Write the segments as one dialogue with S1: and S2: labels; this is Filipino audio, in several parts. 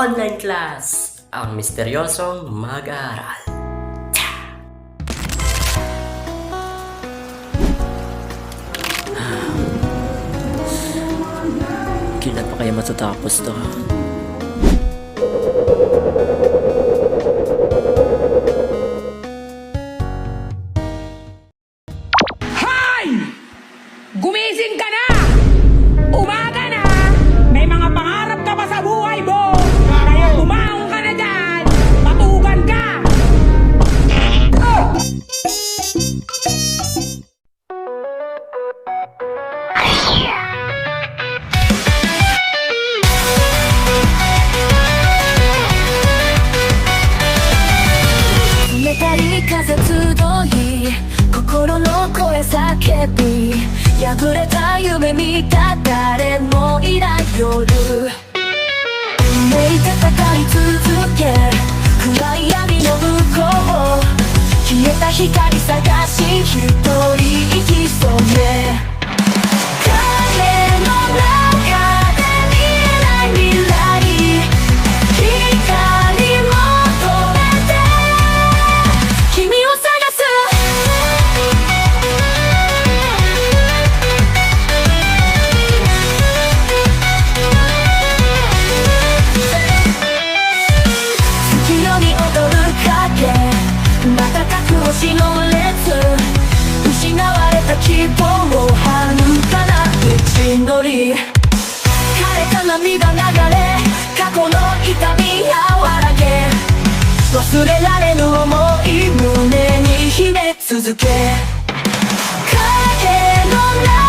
S1: online class, ang misteryosong mag-aaral.
S2: Kailan pa kaya matatapos to?
S3: 風集い心の声叫び破れた夢見た誰もいない夜。運命戦い続け暗い闇の向こう消えた光探し一人。忘れられぬ想い胸に秘め続け。影の中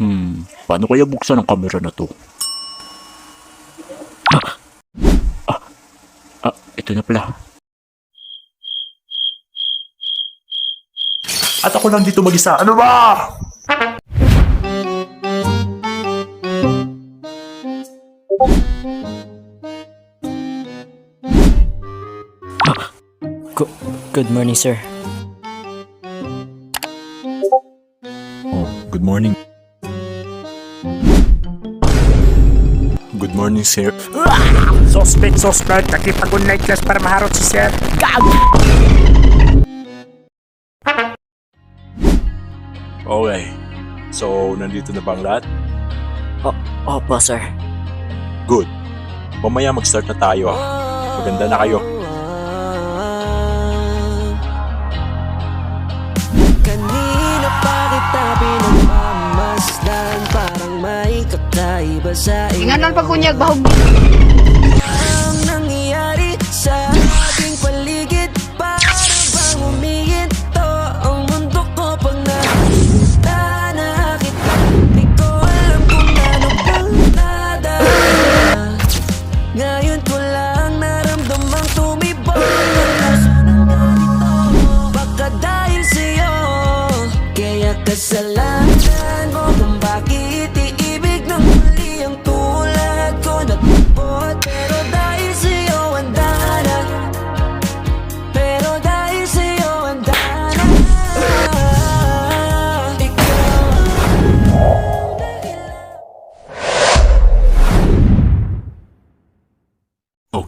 S4: Hmm, paano kaya buksan ang kamera na to? Ah, ah, ah ito na pala.
S5: At ako lang dito mag-isa. Ano ba?
S2: Go- good morning, sir.
S4: Morning, sir.
S5: Suspect, suspect. Nakipag-online class para maharot si Sir.
S4: Okay. So, nandito na ba ang lahat?
S2: Opo, sir.
S4: Good. Mamaya mag-start na tayo ah. Maganda na kayo.
S6: Inganon pag kunyag bahog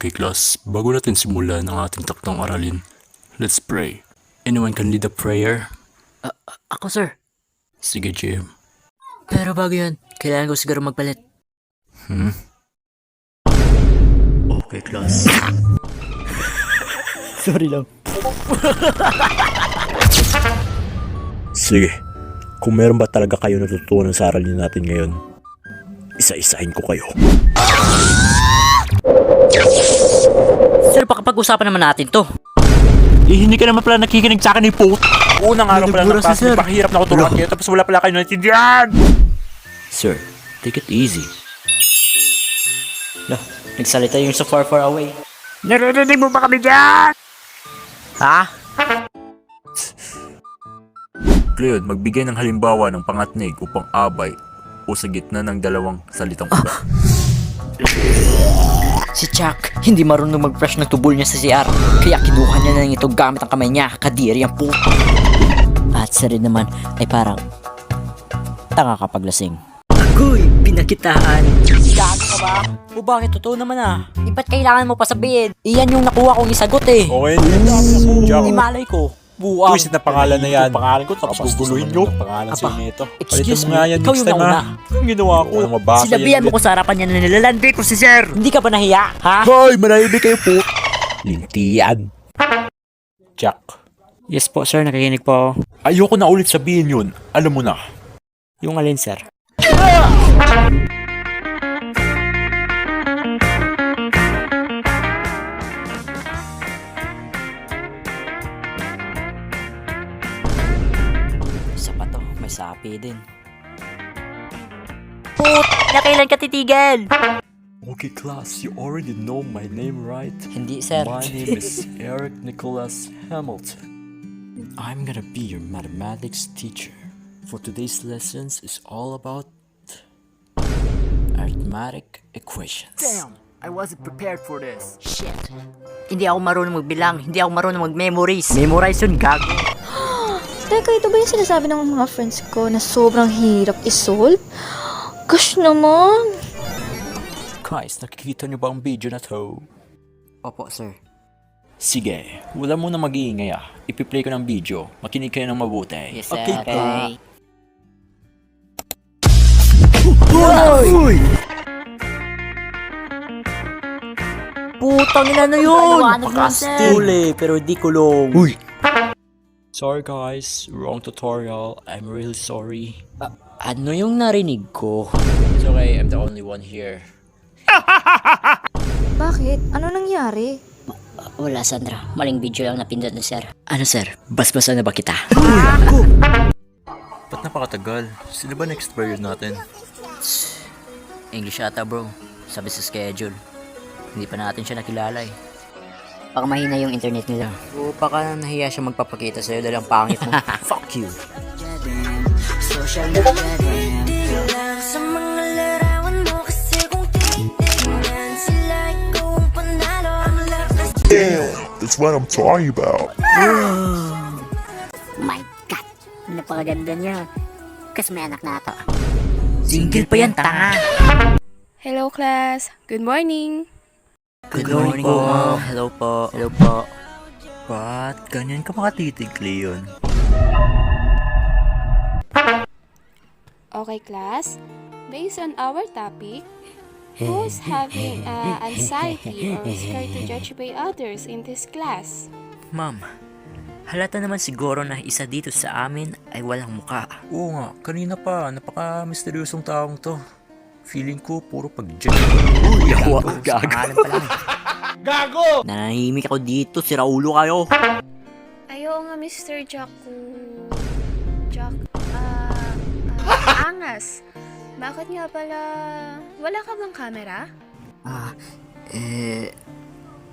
S4: Okay, class. Bago natin simulan ang ating taktong aralin, let's pray. Anyone can lead a prayer?
S2: Ako, sir.
S4: Sige, Jim.
S2: Pero bago yun, kailangan ko siguro magpalit.
S4: Okay, class.
S2: Sorry lang.
S4: Sige. Kung meron ba talaga kayo natutunan sa aralin natin ngayon, isa-isahin ko kayo.
S2: Sir, pakapag-usapan naman natin to.
S4: Eh, hindi ka naman pala nakikinig sa akin ni Poot.
S5: Unang araw pala ng class,
S2: Sir.
S5: mahirap na ako tulungan kayo tapos wala pala kayo naintindihan.
S2: Sir, take it easy. Lah, nagsalita yung sa far far away.
S5: Naririnig mo ba kami dyan?
S2: Ha?
S4: Cleon, magbigay ng halimbawa ng pangatnig upang abay o sa gitna ng dalawang salitang ugat.
S2: Si Chuck, hindi marunong mag-brush ng tubol niya sa CR. Kaya kinuha niya na ito gamit ang kamay niya. Kadiri ang puto. At sa rin naman ay parang tanga kapag lasing. Agoy, pinakitaan. Gago ka ba? O bakit? Totoo naman ah. Di ba't kailangan mo pa sabihin? Iyan yung nakuha kong isagot eh.
S6: Okay, Jack.
S2: Di malay ko. Buwang.
S6: Twisted na pangalan na yan.
S5: Pangalan ko tapos guguluhin nyo.
S6: Pangalan
S2: Aba,
S6: sa'yo nito.
S2: excuse
S6: Palitan mo nga
S2: me,
S6: yan
S2: ikaw yung nauna.
S6: Ang ginawa ko. Walang mabasa
S2: Sinabihan mo ko sa harapan niya na nilalandi ko si Sir. Hindi ka ba nahiya? Ha?
S6: Hoy, manahimik kayo po. Lintian. Jack.
S2: Yes po sir, nakikinig po.
S6: Ayoko na ulit sabihin yun. Alam mo na.
S2: Yung alin sir? Sapi din. Put! Na kailan ka titigil?
S4: Okay class, you already know my name right?
S2: Hindi sir.
S4: My name is Eric Nicholas Hamilton. I'm gonna be your mathematics teacher. For today's lessons is all about arithmetic equations.
S2: Damn! I wasn't prepared for this. Shit. Hindi ako marunong magbilang. Hindi ako marunong mag-memorize. Memorize yun, gago.
S7: Teka, ito ba yung sinasabi ng mga friends ko na sobrang hirap isolve? Gosh naman!
S4: Guys, nakikita niyo ba ang video na to?
S2: Opo, sir.
S4: Sige, wala muna mag-iingay ah. Ipi-play ko ng video. Makinig kayo ng mabuti.
S2: Yes, sir.
S4: Okay,
S2: Okay. Putang ina na yun! Pakastuli, pero di kulong. Uy!
S4: Sorry guys, wrong tutorial. I'm really sorry.
S2: Ano yung narinig ko?
S4: It's okay, I'm the only one here.
S7: Bakit? Ano nangyari?
S8: Wala, Sandra. Maling video lang napindot ni sir.
S2: Ano sir? Basbasan na ba kita?
S4: Ba't napakatagal? Sino ba next period natin?
S2: English ata bro. Sabi sa schedule. Hindi pa natin siya nakilala eh.
S8: Baka mahina yung internet nila.
S2: O baka nahiya siya magpapakita sa'yo dahil ang pangit mo. Fuck you.
S3: Social media din sa mga larawan mo Kasi kung titignan Sila ikaw ang panalo Ang lakas
S5: That's what I'm talking about.
S8: My God! Napakaganda niya. Kasi may anak na ako.
S2: Single pa yan, tanga.
S7: Hello class! Good morning!
S2: Good morning po, ma'am. Hello po. Hello po. Ba't ganyan ka makatitig, Leon?
S7: Okay class, based on our topic, who's having uh, anxiety or scared to judge by others in this class?
S2: Ma'am, halata naman siguro na isa dito sa amin ay walang muka.
S4: Oo nga, kanina pa, napaka-misteryosong taong to. Feeling ko, puro pag-judge.
S2: Uy, ako, gago. Gago! Nanahimik ako dito, si Raulo kayo.
S7: Ayaw nga Mr. Jack Jack, ah, ah, angas. Bakit nga pala, wala ka bang camera?
S2: Ah, eh,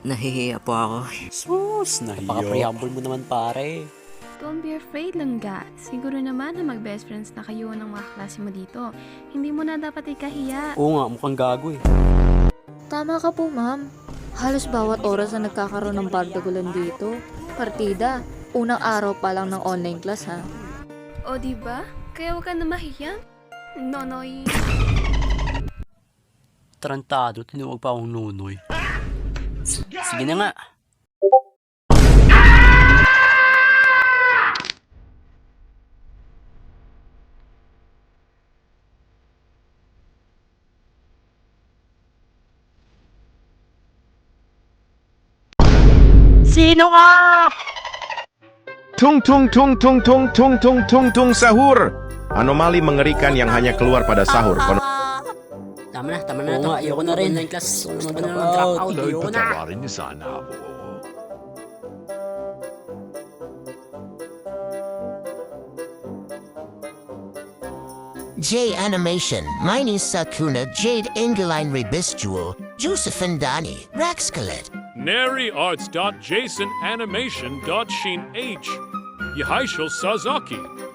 S2: nahihiya po ako.
S4: Sus, nahiyo.
S2: Paka-preamble mo naman pare.
S7: Don't be afraid lang ga. Siguro naman na mag-best friends na kayo ng mga klase mo dito. Hindi mo na dapat ikahiya.
S2: Oo nga, mukhang gago eh.
S7: Tama ka po, ma'am. Halos bawat oras na nagkakaroon ng bardagulan dito. Partida. Unang araw pa lang ng online class, ha? O, di ba? Kaya huwag ka na mahiya. Nonoy.
S2: Tarantado, tinuwag pa akong nunoy. Sige na nga. Sino ka?
S9: Tung tung tung tung tung tung tung tung tung sahur. Anomali mengerikan yang hanya keluar pada sahur. Kon-
S2: Tama na, tama na. Oo nga, ayoko na rin. Online class. Gusto ko na out. Ayoko na.
S5: niyo sana ako.
S10: J Animation, Miney Sakuna, Jade Engeline Rebistual, Josephine Dani, Raxcalet,
S5: nariarts.jasonanimation.shin h Sazaki.